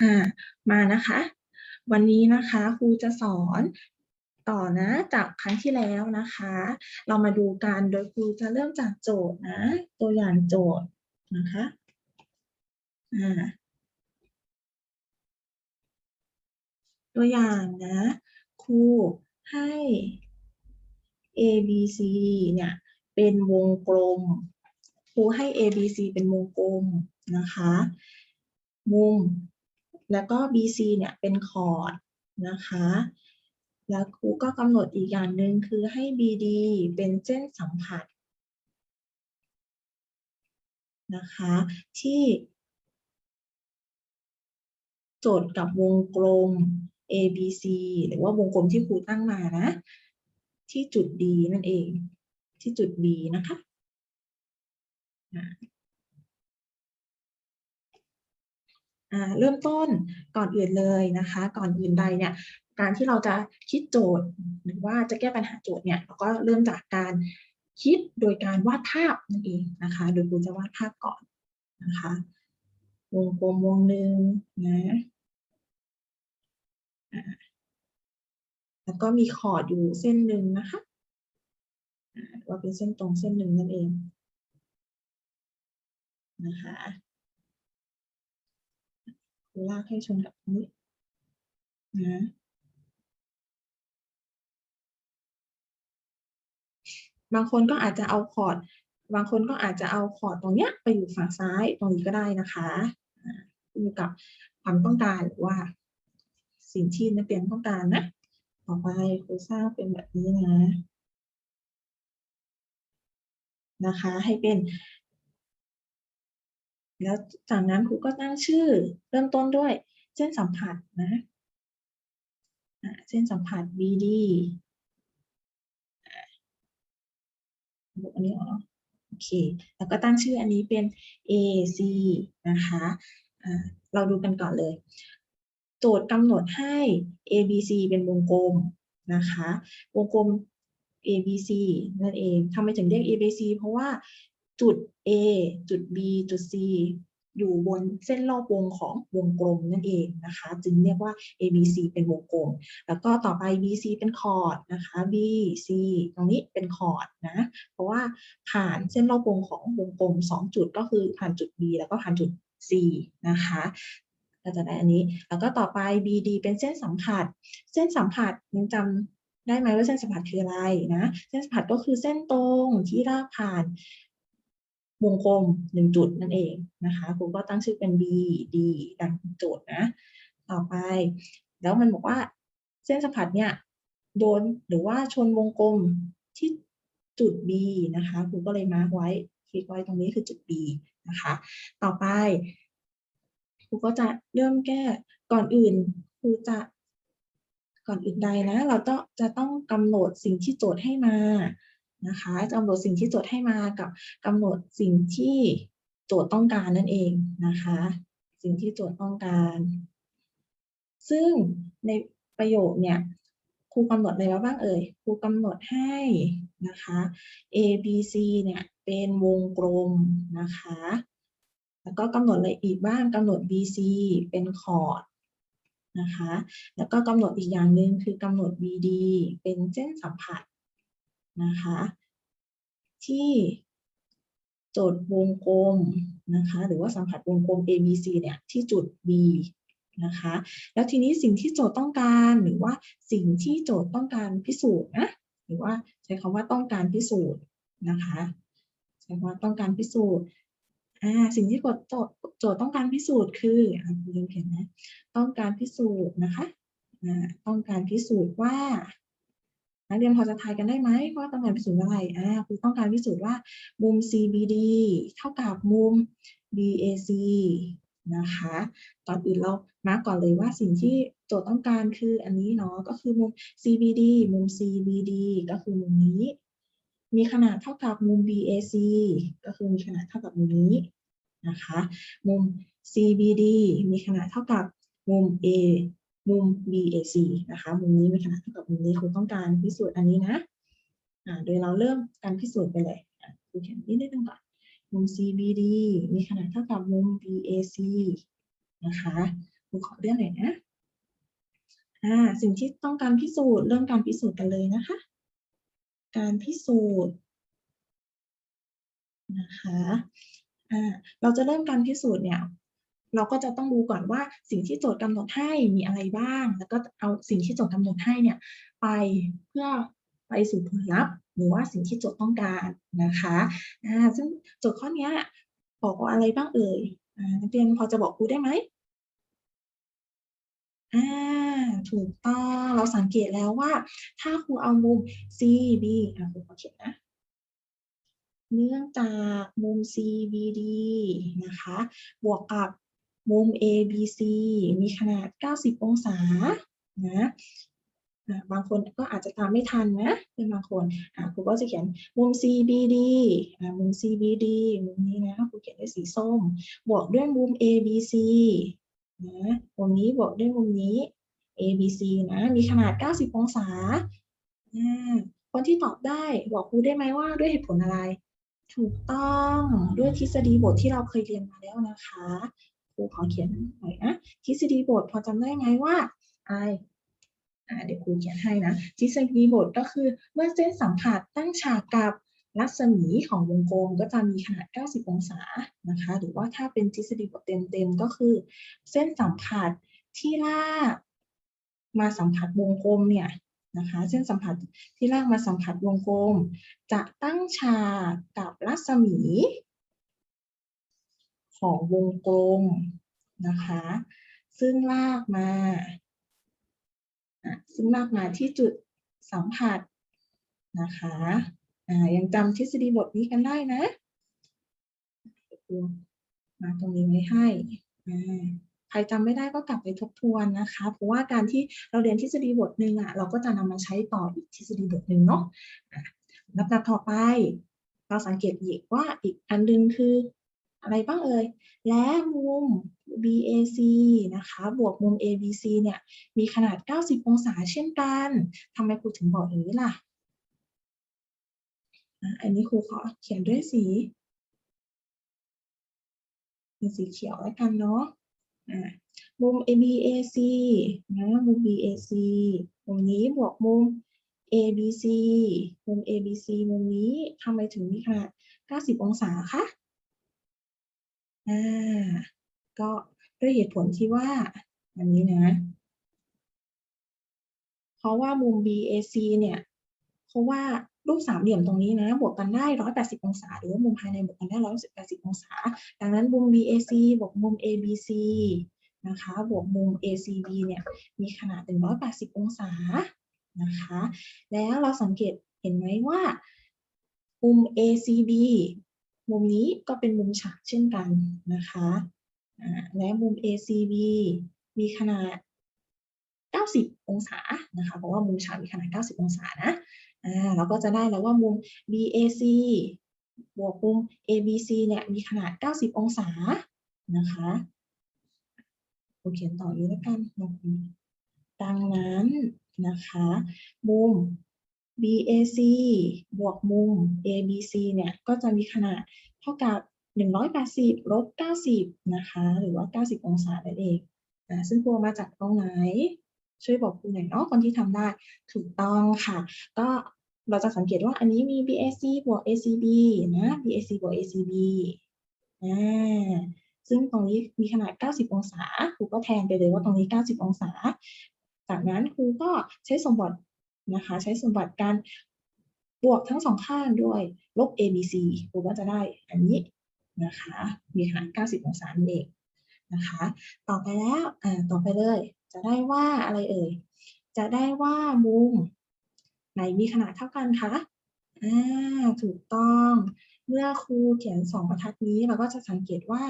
อ่ามานะคะ วันนี้นะคะครูจะสอนต่อนะจากครั้งที่แล้วนะคะ เรามาดูกันโดยครูจะเริ่มจากโจทย์นะ ตัวอย่างโจทย์นะคะอ่าตัวอย่างนะครูให้ A B C เนี่ยเป็นวงกลมครูให้ A B C เป็นวงกลมนะคะ มุม แล้วก็ BC เนี่ยเป็นคอร์ดนะคะ แล้วครูก็กำหนดอีกอย่างหนึ่งคือให้ BD เป็นเส้นสัมผัสนะคะที่โจทย์กับวงกลม ABC หรือว่าวงกลมที่ครูตั้งมานะ ที่จุด D นั่นเอง ที่จุด B นะคะ เริ่มต้นก่อนอื่นเลยนะคะ ก่อนอื่นใดเนี่ยการที่เราจะคิดโจทย์หรือว่าจะแก้ปัญหาโจทย์เนี่ยเราก็เริ่มจากการคิดโดยการวาดภาพนั่นเองนะคะ โดยครูจะวาดภาพก่อนนะคะวงกลมวงหนึ่งนะแล้วก็มีขอดอยู่เส้นหนึ่งนะคะว่าเป็นเส้นตรงเส้นหนึ่งนั่นเองนะคะ ลากให้ชนกับตรงนี้นะบางคนก็อาจจะเอาคอร์ด บางคนก็อาจจะเอาคอร์ดตรงเนี้ยไปอยู่ฝั่งซ้ายตรงนี้ก็ได้นะคะขึ้นอยู่กับความต้องการหรือว่า สิ่งที่นักเรียนต้องการนะ ต่อไปครูสร้างเป็นแบบนี้นะ นะคะ ให้เป็น แล้วจากนั้นครูก็ตั้งชื่อ เริ่มต้นด้วยเส้นสัมผัสนะเส้นสัมผัส BD อันนี้เหรอโอเค แล้วก็ตั้งชื่ออันนี้เป็น AC นะคะอ่าเราดูกันก่อนเลย โจทย์กำหนดให้ ABC เป็นวงกลมนะคะ วงกลม ABC นั่นเองทำไมถึงเรียก ABC เพราะว่า จุด A จุด B จุด C อยู่บนเส้นรอบวงของวงกลมนั่นเองนะคะ จึงเรียกว่า ABC เป็นวงกลม แล้วก็ต่อไป BC เป็นคอร์ดนะคะ BC ตรงนี้เป็นคอร์ดนะ เพราะว่าผ่านเส้นรอบวงของวงกลม 2 จุดก็คือผ่านจุด B แล้วก็ผ่านจุด C นะคะก็จะได้อันนี้ แล้วก็ต่อไป BD เป็นเส้นสัมผัส เส้นสัมผัสยังจำได้ไหมว่าเส้นสัมผัสคืออะไรนะ เส้นสัมผัสก็คือเส้นตรงที่ลากผ่าน วงกลมหนึ่งจุดนั่นเองนะคะครูก็ตั้งชื่อเป็น B D ดังโจทย์นะ ต่อไป แล้วมันบอกว่าเส้นสัมผัสเนี่ยโดนหรือว่าชนวงกลมที่จุด B นะคะครูก็เลยมาร์กไว้คลิกไว้ตรงนี้คือจุด B นะคะ ต่อไปครูก็จะเริ่มแก้ก่อนอื่นครูจะก่อนอื่นใดนะ เราต้องจะต้องกำหนดสิ่งที่โจทย์ให้มา นะคะกำหนดสิ่งที่โจทย์ให้มากับกำหนดสิ่งที่โจทย์ต้องการนั่นเองนะคะ สิ่งที่โจทย์ต้องการ ซึ่งในประโยคเนี่ยครูกำหนดอะไรบ้างเอ่ยครูกำหนดให้นะคะ A B C เนี่ยเป็นวงกลมนะคะ แล้วก็กำหนดอะไรอีกบ้างกำหนด BC เป็นคอร์ดนะคะ แล้วก็กำหนดอีกอย่างหนึ่งคือกำหนด BD เป็นเส้นสัมผัส นะคะ ที่โจทย์วงกลมนะคะ หรือว่าสัมผัสวงกลม ABC เนี่ยที่จุด B นะคะ แล้วทีนี้สิ่งที่โจทย์ต้องการหรือว่าสิ่งที่โจทย์ต้องการพิสูจน์นะหรือว่าใช้คำว่าต้องการพิสูจน์นะคะใช้คำว่าต้องการพิสูจน์อ่าสิ่งที่กดโจทย์โจทย์ต้องการพิสูจน์คืออ่าคุณลืมเขียนนะต้องการพิสูจน์นะคะอ่าต้องการพิสูจน์ว่า นักเรียนพอจะทายกันได้ไหมว่าต้องการพิสูจน์อะไรอ่าคือต้องการพิสูจน์ว่ามุม CBD เท่ากับมุม BAC นะคะก่อนอื่นเรามาก่อนเลยว่าสิ่งที่โจทย์ต้องการคืออันนี้เนาะก็คือมุม CBD มุม CBD ก็คือมุมนี้ มีขนาดเท่ากับมุม BAC ก็คือมีขนาดเท่ากับมุมนี้นะคะ มุม CBD มีขนาดเท่ากับมุม A มุม BAC นะคะ มุมนี้มีขนาดเท่ากับมุมนี้คุณต้องการพิสูจน์อันนี้นะอ่าโดยเราเริ่มการพิสูจน์ไปเลยดูเขียนนิดนึงก่อนมุม CBD มีขนาดเท่ากับมุม BAC นะคะมุรูขอเลื่อนหน่อยนะอ่าสิ่งที่ต้องการพิสูจน์เริ่มการพิสูจน์กันเลยนะคะ การพิสูจน์นะคะอ่าเราจะเริ่มการพิสูจน์เนี่ย เราก็จะต้องดูก่อนว่าสิ่งที่โจทย์กำหนดให้มีอะไรบ้าง แล้วก็เอาสิ่งที่โจทย์กำหนดให้เนี่ยไปเพื่อไปสู่ผลลัพธ์ หรือว่าสิ่งที่โจทย์ต้องการนะคะอ่าซึ่งโจทย์ข้อนี้บอกว่าอะไรบ้างเอ่ยอ่านักเรียนพอจะบอกครูได้ไหมอาถูกต้องเราสังเกตแล้วว่า ถ้าครูเอามุม CB อ่าครูขอเขียนนะเนื่องจากมุม CBD นะคะ บวกกับ มุม ABC มีขนาด 90 องศานะบางคนก็อาจจะตามไม่ทันนะเป็นบางคนครูก็จะเขียนมุม CBD มุม CBD มุมนี้นะครูเขียนด้วยสีส้ม บวกด้วยมุม ABC นะมุมนี้บวกด้วยมุมนี้ ABC นะมีขนาด 90 องศา คนที่ตอบได้บอกครูได้ไหมว่าด้วยเหตุผลอะไร?ถูกต้องด้วยทฤษฎีบทที่เราเคยเรียนมาแล้วนะคะ ครูขอเขียนหน่อยนะทฤษฎีบทพอจำได้ไหมว่าไ?อเดี๋ยวครูเขียนให้นะทฤษฎีบทก็คือเมื่อเส้นสัมผัสตั้งฉากกับรัศมีของวงกลมก็จะมีขนาด 90 องศานะคะ หรือว่าถ้าเป็นทฤษฎีบทเต็มๆก็คือ เส้นสัมผัสที่ลากมาสัมผัสวงกลมเนี่ยนะคะเส้นสัมผัสที่ลากมาสัมผัสวงกลม จะตั้งฉากกับรัศมี ของวงกลมนะคะ ซึ่งลากมา ซึ่งลากมาที่จุดสัมผัสนะคะยังจำทฤษฎีบทนี้กันได้นะมาตรงนี้ไว้ให้ใครจำไม่ได้ก็กลับไปทบทวนนะคะ เพราะว่าการที่เราเรียนทฤษฎีบทหนึ่งอะเราก็จะนำมาใช้ต่ออีกทฤษฎีบทหนึ่งเนาะลำดับต่อไป เราสังเกตอีกว่าอีกอันหนึ่งคือ อะไรบ้างเอ่ย?และมุม BAC นะคะ บวกมุม ABC เนี่ย มีขนาด 90 องศาเช่นกันทำไมครูถึงบอกอย่างนี้ล่ะ?อันนี้ครูขอเขียนด้วยสีเป็นสีเขียวแล้วกันเนาะมุม BAC นะมุม BAC มุมนี้บวกมุม ABC มุม ABC มุมนี้ทำไมถึงมีขนาด 90 องศาคะ? อาก็ด้วยเหตุผลที่ว่าอันนี้นะ เพราะว่ามุม BAC เนี่ยเพราะว่ารูปสามเหลี่ยมตรงนี้นะ บวกกันได้ 180 องศา หรือว่ามุมภายในบวกกันได้ 180 องศา ดังนั้นมุม BAC บวกมุม ABC นะคะ บวกมุม ACB เนี่ย มีขนาด 180 องศา นะคะ แล้วเราสังเกตเห็นไหมว่ามุม ACB มุมนี้ก็เป็นมุมฉากเช่นกันนะคะและมุม ACB มีขนาด 90 องศานะคะ เพราะว่ามุมฉากมีขนาด 90 องศานะเราก็จะได้แล้วว่ามุม BAC บวกมุม ABC เนี่ยมีขนาด 90 องศานะคะครูเขียนต่อเลยแล้วกันดังนั้นนะคะ มุม BAC บวกมุม ABC เนี่ย ก็จะมีขนาดเท่ากับ 180ลบ90 นะคะ หรือว่า 90 องศานั่นเองอ่าซึ่งครูมาจากตรงไหน?ช่วยบอกครูหน่อยเนาะคนที่ทำได้ถูกต้องค่ะ ก็เราจะสังเกตว่าอันนี้มี BAC บวก ACB นะ BAC บวก ACB อาซึ่งตรงนี้มีขนาด 90 องศา ครูก็แทนไปเลยว่าตรงนี้ 90 องศา จากนั้นครูก็ใช้สมบัติ นะคะ ใช้สมบัติการบวกทั้ง2ข้างด้วยลบ ABC ครูก็จะได้อันนี้นะคะ มีขนาด90 องศาเองนะคะ ต่อไปแล้วอ่าต่อไปเลย จะได้ว่าอะไรเอ่ย?จะได้ว่ามุมไหนมีขนาดเท่ากันคะ?อ่าถูกต้อง เมื่อครูเขียน 2 บรรทัดนี้เราก็จะสังเกตว่า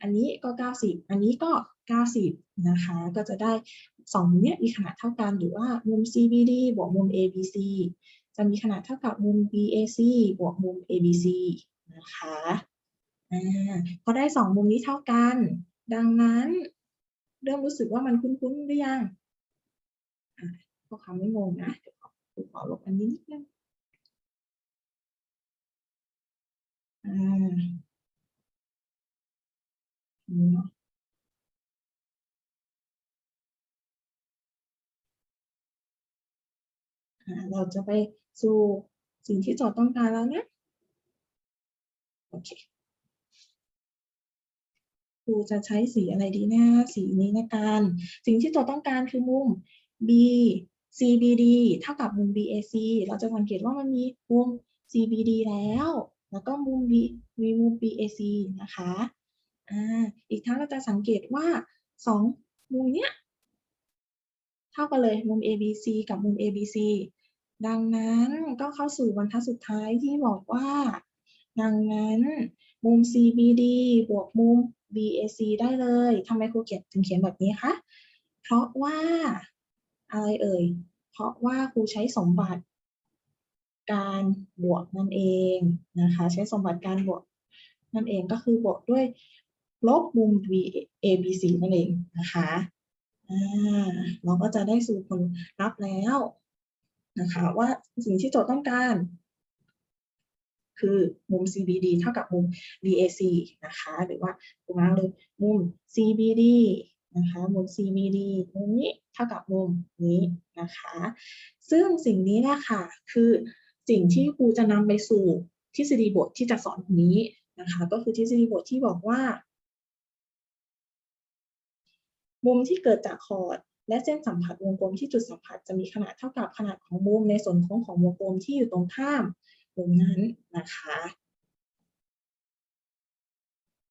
อันนี้ก็ 90 อันนี้ก็ 90 นะคะ ก็จะได้ 2มุมเนี้ยมีขนาดเท่ากันหรือว่ามุม CBD บวกมุม ABC จะมีขนาดเท่ากับมุม BAC บวกมุม ABC นะคะอ่าพอได้2มุมนี้เท่ากัน ดังนั้น เริ่มรู้สึกว่ามันคุ้นๆหรือยัง?อ่าเพื่อควาไม่งงนะเดี๋ยวขอขอลบอันนี้นิดนึงอาอืมเนาะ เราจะไปสู่สิ่งที่โจทย์ต้องการแล้วนะโอเคครูจะใช้สีอะไรดีนะสีนี้นะกันสิ่งที่โจทย์ต้องการคือมุม B CBD เท่ากับมุม BAC เราจะสังเกตว่ามันมีมุม CBD แล้ว แล้วก็มุม B มีมุม BAC นะคะอ่าอีกทั้งเราจะสังเกตว่าสองมุมเนี้ย เท่ากันเลยมุม ABC กับมุม ABC ดังนั้นก็เข้าสู่บรรทัดสุดท้ายที่บอกว่า ดังนั้นมุม CBD บวกมุม BAC ได้เลยทำไมครูเขียนถึงเขียนแบบนี้คะ เพราะว่าอะไรเอ่ย เพราะว่าครูใช้สมบัติการบวกนั่นเองนะคะ ใช้สมบัติการบวกนั่นเองก็คือบวกด้วยลบมุม B ABC นั่นเองนะคะเราก็จะได้สู่ผลลัพธ์แล้ว นะคะว่าสิ่งที่โจทย์ต้องการ คือมุม CBD เท่ากับมุม BAC นะคะหรือว่าตรงนั้นเลยมุม CBD นะคะมุม CBD มุมนี้เท่ากับมุมนี้นะคะ ซึ่งสิ่งนี้แหละค่ะคือสิ่งที่ครูจะนำไปสู่ทฤษฎีบทที่จะสอนวันนี้นะคะ ก็คือทฤษฎีบทที่บอกว่า มุมที่เกิดจากคอร์ด และเส้นสัมผัสวงกลมที่จุดสัมผัสจะมีขนาดเท่ากับขนาดของมุมในส่วนโค้งของวงกลมที่อยู่ตรงข้ามมุมนั้นนะคะ